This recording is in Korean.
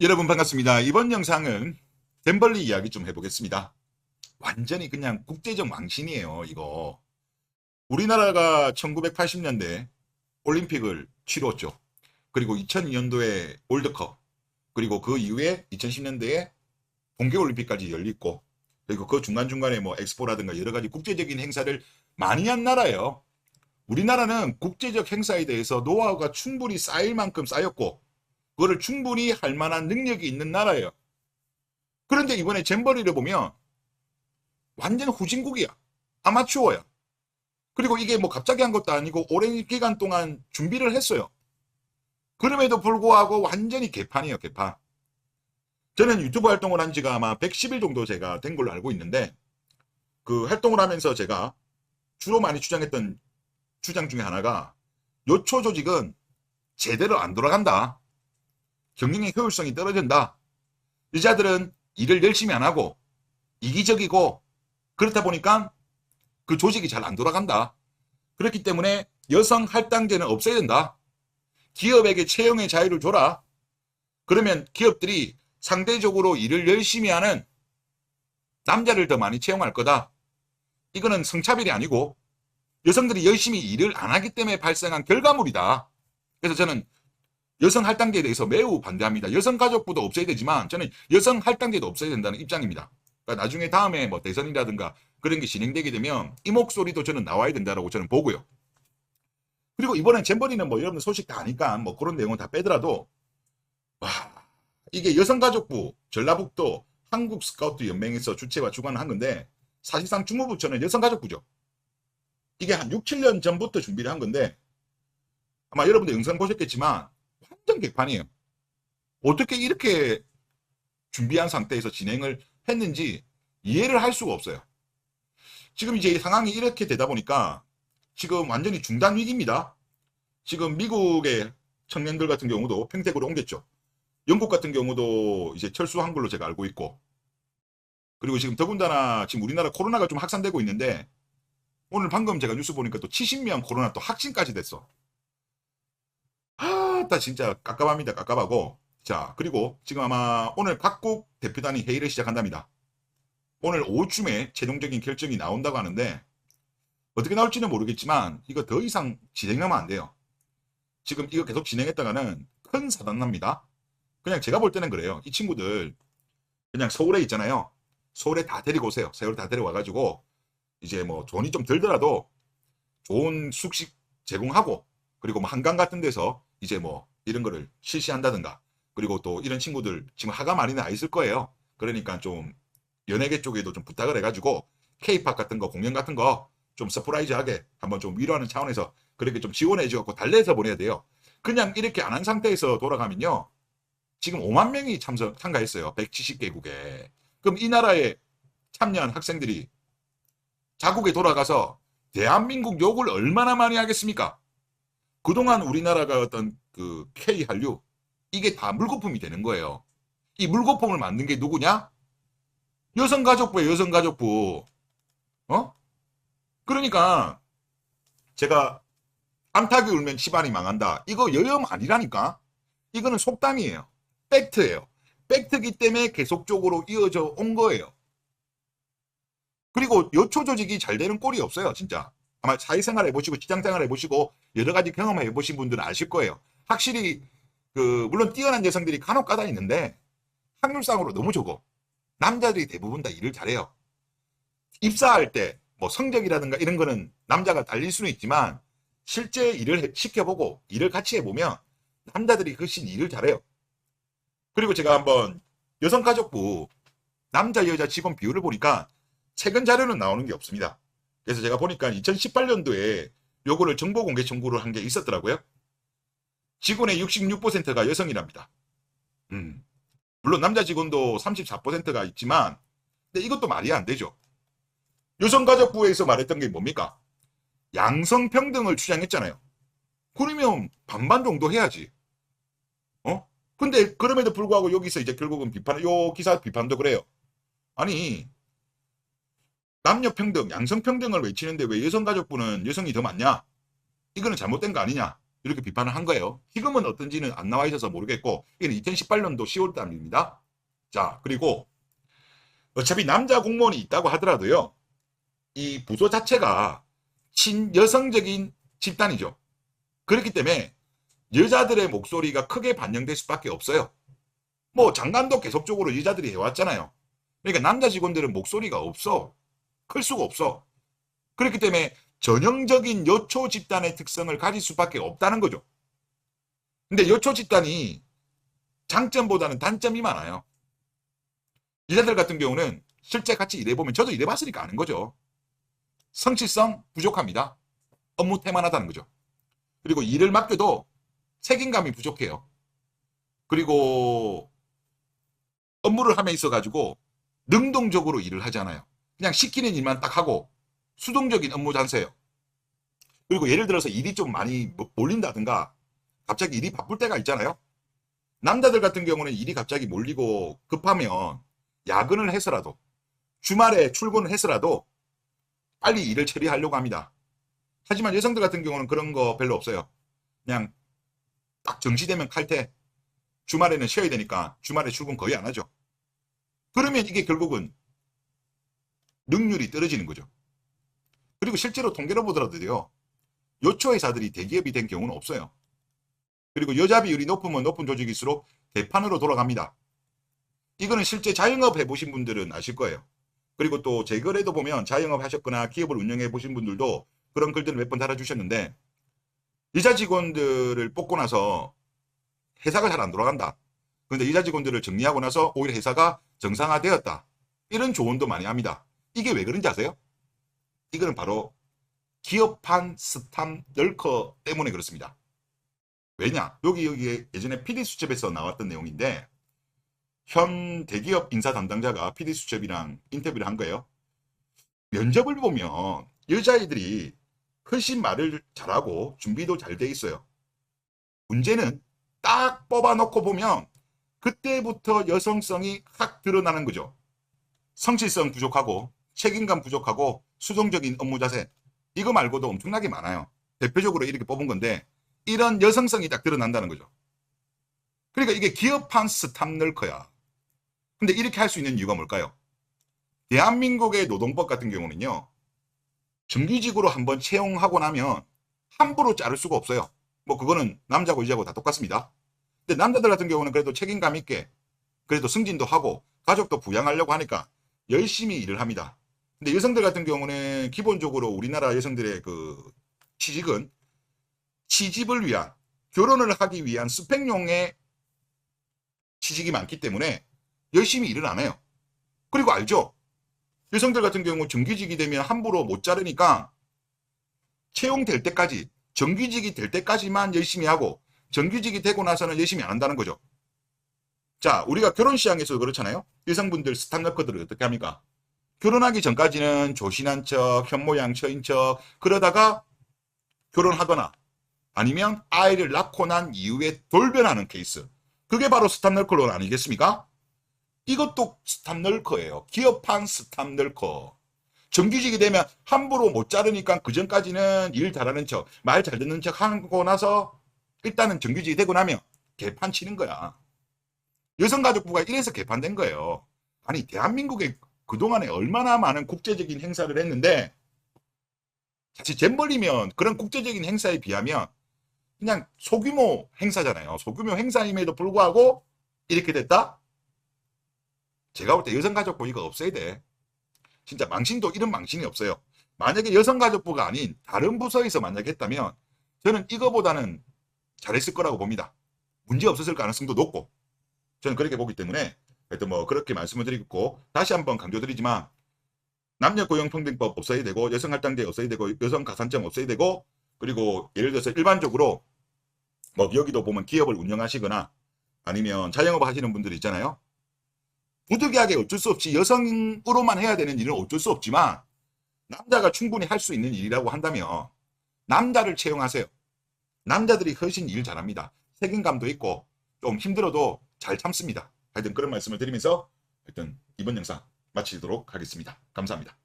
여러분 반갑습니다. 이번 영상은 덴벌리 이야기 좀 해보겠습니다. 완전히 그냥 국제적 망신이에요, 이거. 우리나라가 1980년대 올림픽을 치렀죠. 그리고 2002년도에 월드컵, 그리고 그 이후에 2010년대에 동계올림픽까지 열리고, 그리고 그 중간중간에 뭐 엑스포라든가 여러 가지 국제적인 행사를 많이 한 나라예요. 우리나라는 국제적 행사에 대해서 노하우가 충분히 쌓일 만큼 쌓였고, 그거를 충분히 할 만한 능력이 있는 나라예요. 그런데 이번에 잼버리를 보면 완전 후진국이야. 아마추어야. 그리고 이게 뭐 갑자기 한 것도 아니고 오랜 기간 동안 준비를 했어요. 그럼에도 불구하고 완전히 개판이에요, 개판. 저는 유튜브 활동을 한 지가 아마 110일 정도 제가 된 걸로 알고 있는데 그 활동을 하면서 제가 주로 많이 주장했던 주장 중에 하나가 요초 조직은 제대로 안 돌아간다. 경영의 효율성이 떨어진다. 여자들은 일을 열심히 안 하고 이기적이고 그렇다 보니까 그 조직이 잘 안 돌아간다. 그렇기 때문에 여성 할당제는 없애야 된다. 기업에게 채용의 자유를 줘라. 그러면 기업들이 상대적으로 일을 열심히 하는 남자를 더 많이 채용할 거다. 이거는 성차별이 아니고 여성들이 열심히 일을 안 하기 때문에 발생한 결과물이다. 그래서 저는 여성 할당제에 대해서 매우 반대합니다. 여성 가족부도 없어야 되지만 저는 여성 할당제도 없어야 된다는 입장입니다. 그러니까 나중에 다음에 뭐 대선이라든가 그런 게 진행되게 되면 이 목소리도 저는 나와야 된다라고 저는 보고요. 그리고 이번엔 잼버리는 뭐 여러분들 소식 다 아니까 뭐 그런 내용은 다 빼더라도 와 이게 여성가족부 전라북도 한국 스카우트 연맹에서 주최와 주관을 한 건데 사실상 주무부처는 여성가족부죠. 이게 한 6, 7년 전부터 준비를 한 건데 아마 여러분들 영상 보셨겠지만 완전 개판이에요. 어떻게 이렇게 준비한 상태에서 진행을 했는지 이해를 할 수가 없어요. 지금 이제 이 상황이 이렇게 되다 보니까 지금 완전히 중단 위기입니다. 지금 미국의 청년들 같은 경우도 평택으로 옮겼죠. 영국 같은 경우도 이제 철수한 걸로 제가 알고 있고 그리고 지금 더군다나 지금 우리나라 코로나가 좀 확산되고 있는데 오늘 방금 제가 뉴스 보니까 또 70명 코로나 또 확진까지 됐어. 아 따 진짜 깝깝합니다. 깝깝하고 자 그리고 지금 아마 오늘 각국 대표단이 회의를 시작한답니다. 오늘 오후쯤에 최종적인 결정이 나온다고 하는데 어떻게 나올지는 모르겠지만 이거 더 이상 진행하면 안 돼요. 지금 이거 계속 진행했다가는 큰 사단 납니다. 그냥 제가 볼 때는 그래요. 이 친구들 그냥 서울에 있잖아요. 서울에 다 데리고 오세요. 서울에 다 데려와가지고 이제 뭐 돈이 좀 들더라도 좋은 숙식 제공하고 그리고 뭐 한강 같은 데서 이제 뭐 이런 거를 실시한다든가 그리고 또 이런 친구들 지금 하가 많이 나 있을 거예요. 그러니까 좀 연예계 쪽에도 좀 부탁을 해가지고 케이팝 같은 거 공연 같은 거 좀 서프라이즈하게 한번 좀 위로하는 차원에서 그렇게 좀 지원해 주고 달래서 보내야 돼요. 그냥 이렇게 안 한 상태에서 돌아가면요. 지금 5만 명이 참석 참가했어요. 170개국에. 그럼 이 나라에 참여한 학생들이 자국에 돌아가서 대한민국 욕을 얼마나 많이 하겠습니까? 그동안 우리나라가 어떤 그 K 한류 이게 다 물거품이 되는 거예요. 이 물거품을 만든 게 누구냐? 여성가족부에 여성가족부. 어? 그러니까 제가 암탉이 울면 집안이 망한다. 이거 여염 아니라니까. 이거는 속담이에요. 팩트예요. 팩트기 때문에 계속적으로 이어져 온 거예요. 그리고 요초 조직이 잘 되는 꼴이 없어요, 진짜. 아마 사회생활 해보시고 직장생활 해보시고 여러 가지 경험을 해보신 분들은 아실 거예요. 확실히 그 물론 뛰어난 여성들이 간혹 가다 있는데 확률상으로 너무 적어. 남자들이 대부분 다 일을 잘해요. 입사할 때 뭐 성적이라든가 이런 거는 남자가 달릴 수는 있지만 실제 일을 해- 시켜보고 일을 같이 해보면 남자들이 훨씬 일을 잘해요. 그리고 제가 한번 여성가족부 남자 여자 직원 비율을 보니까 최근 자료는 나오는 게 없습니다. 그래서 제가 보니까 2018년도에 요거를 정보 공개 청구를 한 게 있었더라고요. 직원의 66%가 여성이랍니다. 음. 물론 남자 직원도 34%가 있지만 근데 이것도 말이 안 되죠. 여성가족부에서 말했던 게 뭡니까? 양성평등을 주장했잖아요. 그러면 반반 정도 해야지. 어? 근데 그럼에도 불구하고 여기서 이제 결국은 비판, 요 기사 비판도 그래요. 아니, 남녀 평등, 양성 평등을 외치는데 왜 여성 가족부는 여성이 더 많냐? 이거는 잘못된 거 아니냐? 이렇게 비판을 한 거예요. 지금은 어떤지는 안 나와 있어서 모르겠고 이는 2018년도 10월 달입니다. 자 그리고 어차피 남자 공무원이 있다고 하더라도요. 이 부서 자체가 친여성적인 집단이죠. 그렇기 때문에 여자들의 목소리가 크게 반영될 수밖에 없어요. 뭐 장관도 계속적으로 여자들이 해왔잖아요. 그러니까 남자 직원들은 목소리가 없어. 클 수가 없어. 그렇기 때문에 전형적인 여초 집단의 특성을 가질 수밖에 없다는 거죠. 근데 여초 집단이 장점보다는 단점이 많아요. 여자들 같은 경우는 실제 같이 일해보면 저도 일해봤으니까 아는 거죠. 성취성 부족합니다. 업무 태만하다는 거죠. 그리고 일을 맡겨도 책임감이 부족해요. 그리고 업무를 함에 있어 가지고 능동적으로 일을 하잖아요. 그냥 시키는 일만 딱 하고 수동적인 업무 잔세요. 그리고 예를 들어서 일이 좀 많이 뭐 몰린다든가 갑자기 일이 바쁠 때가 있잖아요. 남자들 같은 경우는 일이 갑자기 몰리고 급하면 야근을 해서라도 주말에 출근을 해서라도 빨리 일을 처리하려고 합니다. 하지만 여성들 같은 경우는 그런 거 별로 없어요. 그냥 딱 정시되면 칼퇴. 주말에는 쉬어야 되니까 주말에 출근 거의 안 하죠. 그러면 이게 결국은 능률이 떨어지는 거죠. 그리고 실제로 통계로 보더라도요. 요초 회사들이 대기업이 된 경우는 없어요. 그리고 여자 비율이 높으면 높은 조직일수록 대판으로 돌아갑니다. 이거는 실제 자영업 해보신 분들은 아실 거예요. 그리고 또 제 글에도 보면 자영업 하셨거나 기업을 운영해 보신 분들도 그런 글들을 몇 번 달아주셨는데 여자 직원들을 뽑고 나서 회사가 잘 안 돌아간다. 그런데 여자 직원들을 정리하고 나서 오히려 회사가 정상화되었다. 이런 조언도 많이 합니다. 이게 왜 그런지 아세요? 이거는 바로 기업한 스탐 널커 때문에 그렇습니다. 왜냐? 여기 여기 예전에 PD 수첩에서 나왔던 내용인데 현 대기업 인사 담당자가 PD 수첩이랑 인터뷰를 한 거예요. 면접을 보면 여자애들이 훨씬 말을 잘하고 준비도 잘 돼 있어요. 문제는 딱 뽑아놓고 보면 그때부터 여성성이 확 드러나는 거죠. 성실성 부족하고 책임감 부족하고 수동적인 업무 자세 이거 말고도 엄청나게 많아요. 대표적으로 이렇게 뽑은 건데 이런 여성성이 딱 드러난다는 거죠. 그러니까 이게 기업한 스탑 널커야. 근데 이렇게 할 수 있는 이유가 뭘까요? 대한민국의 노동법 같은 경우는요. 정규직으로 한번 채용하고 나면 함부로 자를 수가 없어요. 뭐 그거는 남자고 여자고 다 똑같습니다. 근데 남자들 같은 경우는 그래도 책임감 있게 그래도 승진도 하고 가족도 부양하려고 하니까 열심히 일을 합니다. 근데 여성들 같은 경우는 기본적으로 우리나라 여성들의 그 취직은 취집을 위한 결혼을 하기 위한 스펙용의 취직이 많기 때문에 열심히 일을 안 해요. 그리고 알죠? 여성들 같은 경우 정규직이 되면 함부로 못 자르니까 채용될 때까지 정규직이 될 때까지만 열심히 하고 정규직이 되고 나서는 열심히 안 한다는 거죠. 자, 우리가 결혼 시장에서도 그렇잖아요. 여성분들 스탑너커들을 어떻게 합니까? 결혼하기 전까지는 조신한 척, 현모양 처인 척 그러다가 결혼하거나 아니면 아이를 낳고 난 이후에 돌변하는 케이스. 그게 바로 스탑널커론 아니겠습니까? 이것도 스탑널커예요. 기업한 스탑널커. 정규직이 되면 함부로 못 자르니까 그 전까지는 일 잘하는 척, 말 잘 듣는 척 하고 나서 일단은 정규직이 되고 나면 개판 치는 거야. 여성가족부가 이래서 개판된 거예요. 아니 대한민국에 그동안에 얼마나 많은 국제적인 행사를 했는데 사실 잼벌이면 그런 국제적인 행사에 비하면 그냥 소규모 행사잖아요. 소규모 행사임에도 불구하고 이렇게 됐다? 제가 볼 때 여성가족부 이거 없어야 돼. 진짜 망신도 이런 망신이 없어요. 만약에 여성가족부가 아닌 다른 부서에서 만약에 했다면 저는 이거보다는 잘했을 거라고 봅니다. 문제 없었을 가능성도 높고 저는 그렇게 보기 때문에 하여튼 뭐 그렇게 말씀을 드리고 다시 한번 강조드리지만 남녀 고용평등법 없어야 되고 여성 할당제 없어야 되고 여성 가산점 없어야 되고 그리고 예를 들어서 일반적으로 뭐 여기도 보면 기업을 운영하시거나 아니면 자영업 하시는 분들 있잖아요. 부득이하게 어쩔 수 없이 여성으로만 해야 되는 일은 어쩔 수 없지만 남자가 충분히 할 수 있는 일이라고 한다면 남자를 채용하세요. 남자들이 훨씬 일 잘합니다. 책임감도 있고 좀 힘들어도 잘 참습니다. 하여튼 그런 말씀을 드리면서 하여튼 이번 영상 마치도록 하겠습니다. 감사합니다.